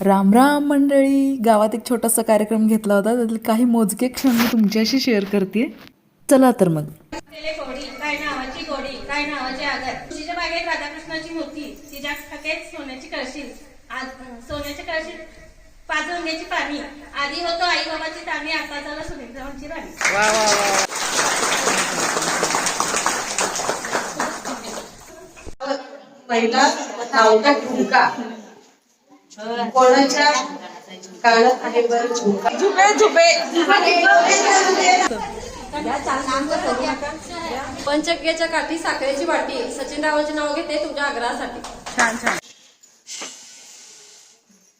राम राम मंडळी. गावात एक छोटासा कार्यक्रम घेतला होता. त्यातील काही मोजके क्षण मी तुमच्याशी शेअर करते चला तर मग. केले गोडी काय नावाची गोडी काय नावाचे आगर तुझ्या बागेत राधाकृष्णाची मूर्ती तिच्या ठकेत सोन्याची कळशील. आज सोन्याची कळशील पाच रंगाची पाणी. आधी होतो आई बाबाची ताणी आता झालं सुनीलरावांची राणी. पहिला नावता ठुमका. कोणाच्या काळात आहे बरं? पंचक्रियेच्या काठी साखरेची वाटी. सचिनरावांचे नाव घेते तुमच्या आग्रहासाठी.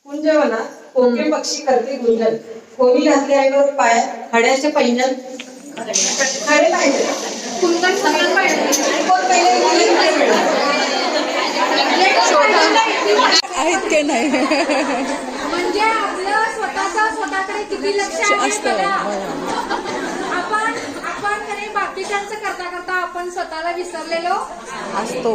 कुंजवना कोके पक्षी करते गुंजन. कोणी घातले आहे बरं पाय? खड्याचे पैंजण. खडे पाहिजे. कोण पहिले? मुली की नाही. म्हणजे आपलं स्वतःचा स्वतःकडे किती लक्ष असतं. बघा. आपण आपण तरी बाकीच्यांचं करता करता आपण स्वतःला विसरलेलो. असतो.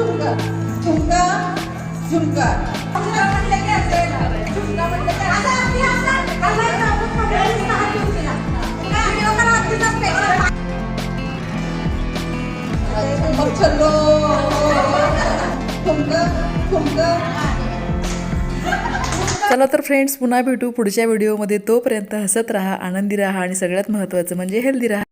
Jumka, jumka, jumka. Jumka mendekat, jumka mendekat. चला। तर फ्रेंड्स पुन्हा भेटू पुढच्या व्हिडिओमध्ये. तोपर्यंत हसत राहा आनंदी राहा आणि सगळ्यात महत्त्वाचं म्हणजे हेल्दी राहा.